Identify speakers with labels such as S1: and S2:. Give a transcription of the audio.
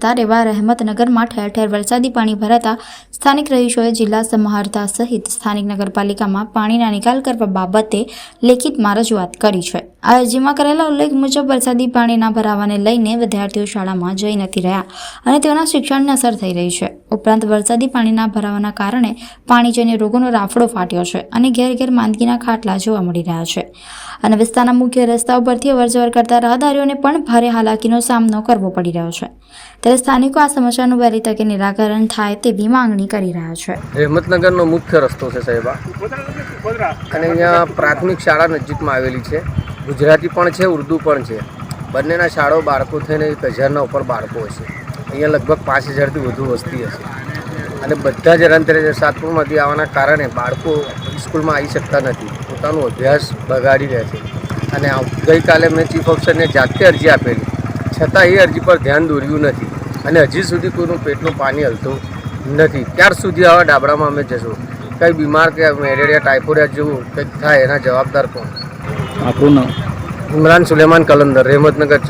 S1: વિસ્તાર એવા રહેમતનગરમાં ઠેર ઠેર વરસાદી પાણી ભરાતા સ્થાનિક રહીશોએ જિલ્લા સમાહર્તા સહિત સ્થાનિક નગરપાલિકામાં પાણીના નિકાલ કરવા બાબતે લેખિતમાં રજૂઆત કરી છે. આ અરજીમાં કરેલા ઉલ્લેખ મુજબ વરસાદી પાણીના ભરાવાને લઈને વિદ્યાર્થીઓ શાળામાં જઈ નથી રહ્યા અને તેઓના શિક્ષણને અસર થઈ રહી છે. ઉપરાંત વરસાદી પાણીના ભરાવાના કારણે પાણીજન્ય રોગોનો રાફડો ફાટ્યો છે અને ઘેર ઘેર માંદગીના ખાટલા જોવા મળી રહ્યા છે. અને વિસ્તારના મુખ્ય રસ્તાઓ પરથી અવરજવર કરતા રાહદારીઓને પણ ભારે હાલાકીનો સામનો કરવો પડી રહ્યો છે. ત્યારે સ્થાનિકો આ સમસ્યાનું વહેલી તકે નિરાકરણ થાય તેવી માંગણી કરી રહ્યા છે.
S2: હિંમતનગરનો મુખ્ય રસ્તો છે સાહેબ અને અહીંયા પ્રાથમિક શાળા નજીકમાં આવેલી છે. ગુજરાતી પણ છે, ઉર્દુ પણ છે. બંનેના શાળાઓ બાળકો થઈને એક હજારના ઉપર બાળકો હશે. અહીંયા લગભગ પાંચ હજારથી વધુ વસ્તી હશે. અને બધા જ રંતરે સાતપુરમાંથી આવવાના કારણે બાળકો સ્કૂલમાં આવી શકતા નથી. પોતાનો અભ્યાસ બગાડી રહ્યા છે. અને ગઈકાલે મેં ચીફ ઓફિસરને જાતે અરજી આપેલી. છતાં એ અરજી પર ધ્યાન દોર્યું નથી. અને હજી સુધી કોઈનું પેટનું પાણી હલતું નથી. ત્યાર સુધી આવા ડાબડામાં અમે જશું. કંઈ બીમાર કે મેલેરિયા ટાઇફોઇડ જેવું કંઈક થાય એના જવાબદાર કોણ?
S3: આપણું નામ?
S2: ઇમરાન સુલેમાન કલંદર રહેમતનગર